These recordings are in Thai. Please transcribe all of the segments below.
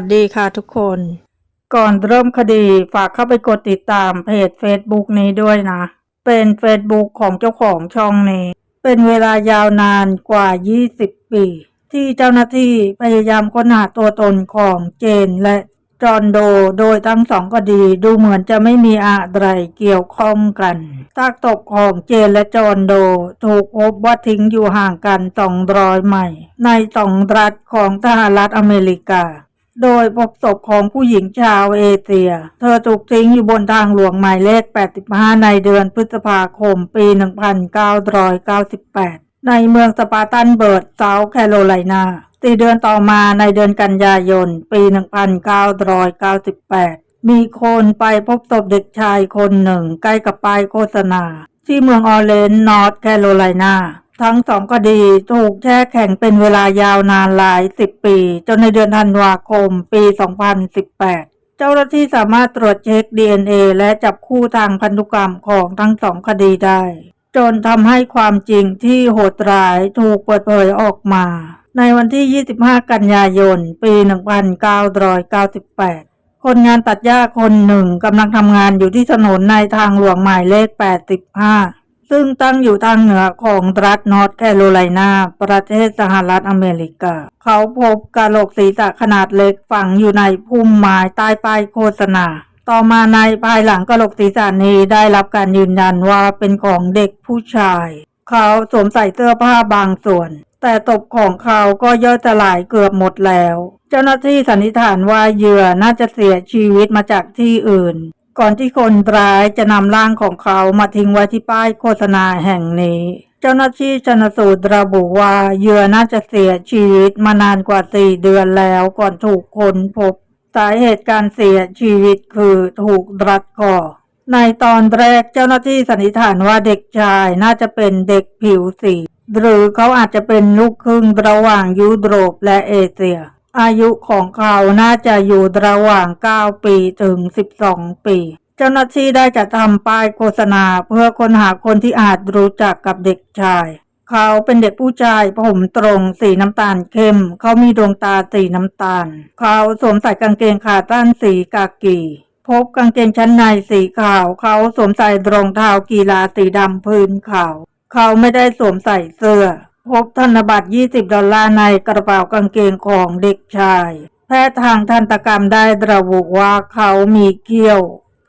วัสดีค่ะทุกคน ก่อนเริ่มคดีฝากเข้าไปกดติดตามเพจ Facebook นี้ด้วยนะ เป็น Facebook ของเจ้าของช่องนี้ เป็นเวลายาวนานกว่า 20 ปี ที่เจ้าหน้าที่พยายามค้นหาตัวตนของเจนและจอห์นโดโดยทั้งสองคดีดูเหมือนจะไม่มีอะไรเกี่ยวข้องกันซากศพของเจนและจอห์นโด ถูกพบว่าทิ้งอยู่ห่างกัน 200 ไมล์ในสองรัฐของสหรัฐอเมริกา โดยพบศพของผู้หญิงชาวเอเชีย เธอถูกทิ้งอยู่บนทางหลวงหมายเลข 85 ในเดือนพฤษภาคมปี 1998 ในเมืองสปาตันเบิร์ดเซาท์แคโรไลนาสี่เดือนต่อมาในเดือนกันยายน ปี 1998 มีคนไปพบศพเด็กชายคนหนึ่งใกล้กับป้ายโฆษณา ที่เมืองออร์เลนนอร์ทแคโรไลนา ทั้งสองคดีถูกแช่แข็งเป็นเวลายาวนานหลายสิบปี จนในเดือนธันวาคมปี 2018 เจ้าหน้าที่สามารถตรวจเช็ค DNA และจับคู่ทางพันธุกรรมของทั้งสองคดีได้ จนทำให้ความจริงที่โหดร้ายถูกเปิดเผยออกมา ในวันที่ 25 กันยายน ปี 1998คนงานตัดหญ้าคนหนึ่งกำลังทำงานอยู่ที่ถนนในทางหลวงหมายเลข 85 ซึ่งตั้งอยู่ทางเหนือของรัฐนอร์ทแคโรไลนา ประเทศสหรัฐอเมริกา เขาพบกะโหลกศีรษะขนาดเล็กฝังอยู่ในพุ่มไม้ใต้ป้ายโฆษณา ต่อมาในภายหลังกะโหลกศีรษะนี้ได้รับการยืนยันว่าเป็นของเด็กผู้ชาย เขาสวมใส่เสื้อผ้าบางส่วน แต่ตบของเขาก็ย่อยสลายเกือบหมดแล้ว เจ้าหน้าที่สันนิษฐานว่าเหยื่อน่าจะเสียชีวิตมาจากที่อื่น ก่อนที่คนร้ายจะนำร่างของเขามาทิ้งไว้ที่ป้ายโฆษณาแห่งนี้ เจ้าหน้าที่ชนสูตรระบุว่าเหยื่อน่าจะเสียชีวิตมานานกว่าสี่เดือนแล้วก่อนถูกค้นพบ สาเหตุการเสียชีวิตคือถูกรัดคอในตอนแรกเจ้าหน้าที่สันนิษฐานว่าเด็กชายน่าจะเป็นเด็กผิวสี หรือเขาอาจจะเป็นลูกครึ่งระหว่างยุโรปและเอเชีย อายุของเขาน่าจะอยู่ระหว่าง 9 ปีถึง 12 ปี เจ้าหน้าที่ได้จัดทำป้ายโฆษณาเพื่อค้นหาคนที่อาจรู้จักกับเด็กชาย เขาเป็นเด็กผู้ชายผมตรงสีน้ำตาลเข้ม เขามีดวงตาสีน้ำตาล เขาสวมใส่กางเกงขาสั้นสีกากีพบกางเกงชั้นในสีขาว เขาสวมใส่รองเท้ากีฬาสีดำพื้นขาว เขาไม่ได้สวมใส่เสื้อ พบธนบัตร 20 ดอลลาร์ในกระเป๋ากางเกงของเด็กชาย แพทย์ทางทันตกรรมได้ระบุว่าเขามีเขี้ยว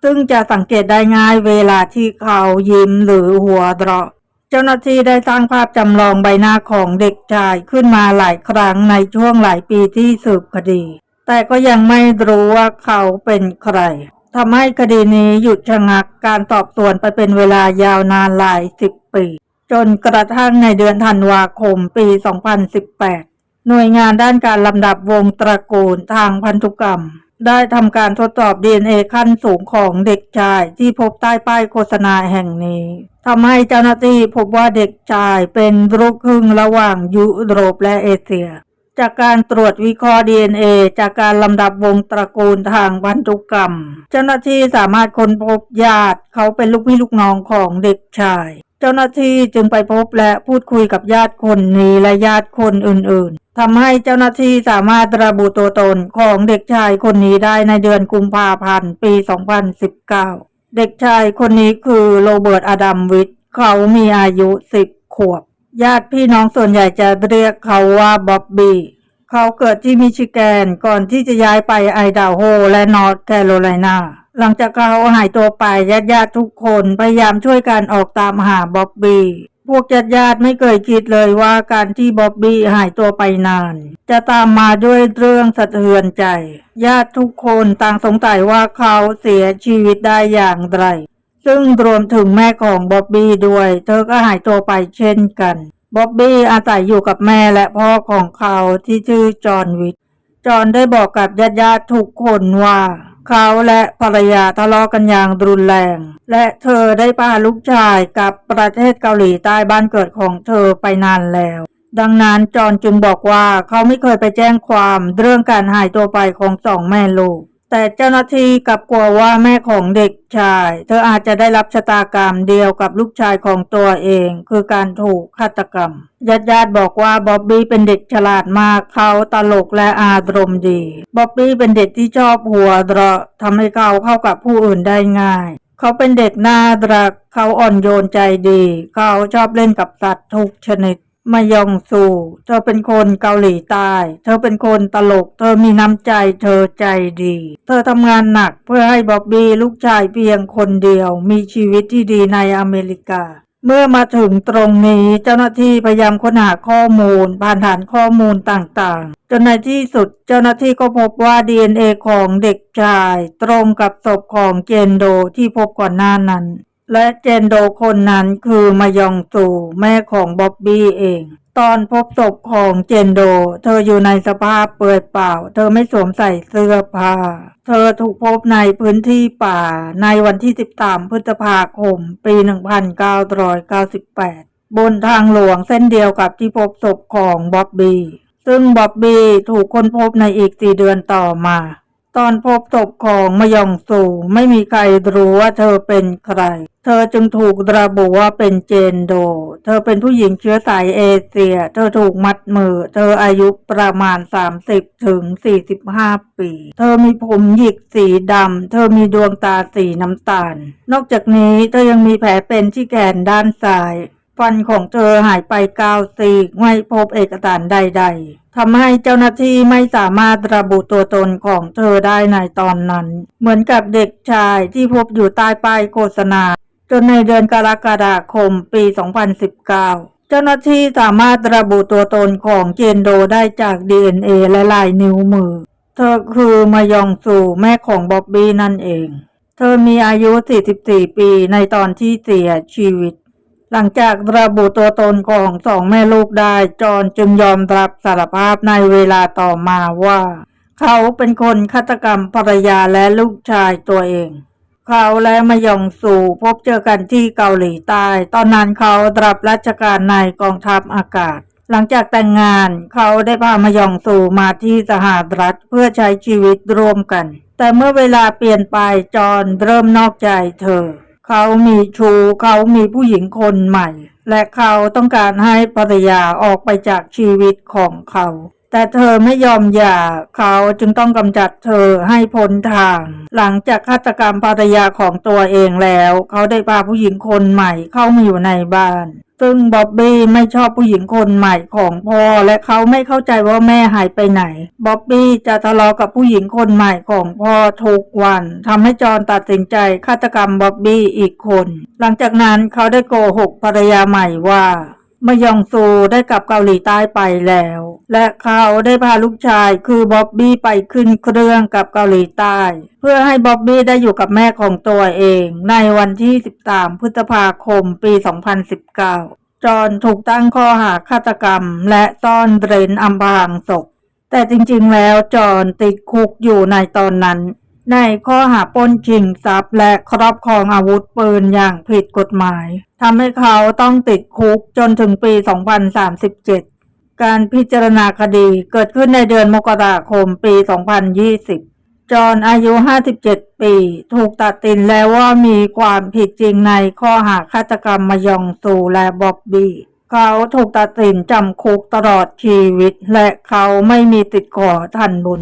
ซึ่งจะสังเกตได้ง่ายเวลาที่เขายิ้มหรือหัวเราะเจ้าหน้าที่ได้สร้างภาพจำลองใบหน้าของเด็กชายขึ้นมาหลายครั้งในช่วงหลายปีที่สืบคดี แต่ก็ยังไม่รู้ว่าเขาเป็นใครทำให้คดีนี้หยุดชะงักการสอบสวนไปเป็นเวลายาวนานหลายสิบปี จนกระทั่งในเดือนธันวาคมปี 2018 หน่วยงานด้านการลำดับวงตระกูลทางพันธุกรรม ได้ทำการทดสอบ DNA ขั้นสูงของเด็กชายที่พบใต้ป้ายโฆษณาแห่งนี้ทำให้เจ้าหน้าที่พบว่าเด็กชายเป็นลูกครึ่งระหว่างยุโรปและเอเชีย จากการตรวจวิเคราะห์ DNA จากการลำดับวงตระกูลทางพันธุกรรม เจ้าหน้าที่สามารถค้นพบญาติเขาเป็นลูกพี่ลูกน้องของเด็กชาย เจ้าหน้าที่จึงไปพบและพูดคุยกับญาติคนนี้และญาติคนอื่นๆทำให้เจ้าหน้าที่สามารถระบุตัวตนของเด็กชายคนนี้ได้ในเดือนกุมภาพันธ์ปี 2019 เด็กชายคนนี้คือโรเบิร์ตอดัมวิทเขามีอายุ 10 ขวบ ญาติพี่น้องส่วนใหญ่จะเรียกเขาว่าบ๊อบบี้เขาเกิดที่มิชิแกนก่อนที่จะย้ายไปไอดาโฮและนอร์ทแคโรไลนา หลังจากเขาหายตัวไปญาติญาติทุกคนพยายามช่วยกันออกตามหาบ๊อบบี้พวกญาติญาติไม่เคยคิดเลยว่าการที่บ๊อบบี้หายตัวไปนาน จะตามมาด้วยเรื่องสะเทือนใจ ญาติทุกคนต่างสงสัยว่าเขาเสียชีวิตได้อย่างไร ซึ่งรวมถึงแม่ของบ๊อบบี้ด้วย เธอก็หายตัวไปเช่นกันบ๊อบบี้อาศัยอยู่กับแม่และพ่อของเขาที่ชื่อจอห์นวิทจอห์นได้บอกกับญาติญาติทุกคนว่า เขาและภรรยาทะเลาะกันอย่างรุนแรง และเธอได้พาลูกชายกลับประเทศเกาหลีใต้บ้านเกิดของเธอไปนานแล้ว ดังนั้นจอห์นจึงบอกว่าเขาไม่เคยไปแจ้งความเรื่องการหายตัวไปของสองแม่ลูก แต่เจ้าหน้าที่กลับกลัวว่าแม่ของเด็กชาย เธออาจจะได้รับชะตากรรมเดียวกับลูกชายของตัวเอง คือการถูกฆาตกรรมญาติญาติๆบอกว่าบ๊อบบี้เป็นเด็กฉลาดมากเขาตลกและอารมณ์ดีบ๊อบบี้เป็นเด็กที่ชอบหัวเราะทำให้เขาเข้ากับผู้อื่นได้ง่าย เขาเป็นเด็กน่ารัก เขาอ่อนโยนใจดี เขาชอบเล่นกับสัตว์ทุกชนิด มายองซู เธอเป็นคนเกาหลีใต้ เธอเป็นคนตลก เธอมีน้ำใจ เธอใจดี เธอทำงานหนักเพื่อให้บ๊อบบี้ลูกชายเพียงคนเดียว มีชีวิตที่ดีในอเมริกา เมื่อมาถึงตรงนี้เจ้าหน้าที่พยายามค้นหาข้อมูลผ่านฐานข้อมูลต่างๆ จนในที่สุดเจ้าหน้าที่ก็พบว่า DNA ของเด็กชาย ตรงกับศพของเจนโดที่พบก่อนหน้านั้น และเจนโดคนนั้นคือมายองซูแม่ของบ๊อบบี้เอง ตอนพบศพของเจนโด เธออยู่ในสภาพเปลือยเปล่า เธอไม่สวมใส่เสื้อผ้า เธอถูกพบในพื้นที่ป่าในวันที่ 13 พฤษภาคม ปี 1998 บนทางหลวงเส้นเดียวกับที่พบศพของบ๊อบบี้ซึ่งบ๊อบบี้ถูกค้นพบในอีกสี่เดือนต่อมา ตอนพบศพของมยองซูไม่มีใครรู้ว่าเธอเป็นใคร เธอจึงถูกระบุว่าเป็นเจนโด เธอเป็นผู้หญิงเชื้อสายเอเชีย เธอถูกมัดมือ เธออายุประมาณ 30 ถึง 45 ปี เธอมีผมหยิกสีดำ เธอมีดวงตาสีน้ำตาล นอกจากนี้เธอยังมีแผลเป็นที่แขนด้านซ้าย ฟันของเธอหายไปเก้าซีกไม่พบเอกสารใด ๆทำให้เจ้าหน้าที่ไม่สามารถระบุตัวตนของเธอได้ในตอนนั้น เหมือนกับเด็กชายที่พบอยู่ใต้ป้ายโฆษณา จนในเดือนกรกฎาคมปี 2019 เจ้าหน้าที่สามารถระบุตัวตนของเจนโดได้จาก DNA และลายนิ้วมือ เธอคือมายองซูแม่ของบ๊อบบี้นั่นเอง เธอมีอายุ 44 ปีในตอนที่เสียชีวิต หลังจากระบุตัวตนของสองแม่ลูกได้ จอนจึงยอมรับสารภาพในเวลาต่อมาว่า เขาเป็นคนฆาตกรรมภรรยาและลูกชายตัวเอง เขาและมยองซูพบเจอกันที่เกาหลีใต้ ตอนนั้นเขารับราชการในกองทัพอากาศ หลังจากแต่งงานเขาได้พามยองซูมาที่สหรัฐเพื่อใช้ชีวิตร่วมกัน แต่เมื่อเวลาเปลี่ยนไปจอนเริ่มนอกใจเธอ เขามีชู้เขามีผู้หญิงคนใหม่ และเขาต้องการให้ภรรยาออกไปจากชีวิตของเขา แต่เธอไม่ยอมหย่าเขาจึงต้องกำจัดเธอให้พ้นทาง หลังจากฆาตกรรมภรรยาของตัวเองแล้ว เขาได้พาผู้หญิงคนใหม่เข้ามาอยู่ในบ้าน ซึ่งบ๊อบบี้ไม่ชอบผู้หญิงคนใหม่ของพ่อและเขาไม่เข้าใจว่าแม่หายไปไหน บ๊อบบี้จะทะเลาะกับผู้หญิงคนใหม่ของพ่อทุกวันทำให้จอห์นตัดสินใจฆาตกรรมบ๊อบบี้อีกคน หลังจากนั้นเขาได้โกหกภรรยาใหม่ว่า มยองซูได้กลับเกาหลีใต้ไปแล้ว และเขาได้พาลูกชายคือบ๊อบบี้ไปขึ้นเครื่องกับเกาหลีใต้ เพื่อให้บ๊อบบี้ได้อยู่กับแม่ของตัวเอง ในวันที่ 13 พฤษภาคมปี 2019 จอห์นถูกตั้งข้อหาฆาตกรรม และซ่อนเร้นอำพรางศพแต่จริงๆแล้วจอห์นติดคุกอยู่ในตอนนั้น ในข้อหาปล้นชิงทรัพย์และครอบครองอาวุธปืนอย่างผิดกฎหมายทำให้เขาต้องติดคุกจนถึงปี 2037 การพิจารณาคดีเกิดขึ้นในเดือนมกราคมปี 2020 จอห์นอายุ 57 ปี ถูกตัดสินแล้วว่ามีความผิดจริงในข้อหาฆาตกรรมมายองซูและบ๊อบบี้เขาถูกตัดสินจำคุกตลอดชีวิต และเขาไม่มีติดขอทันบุญ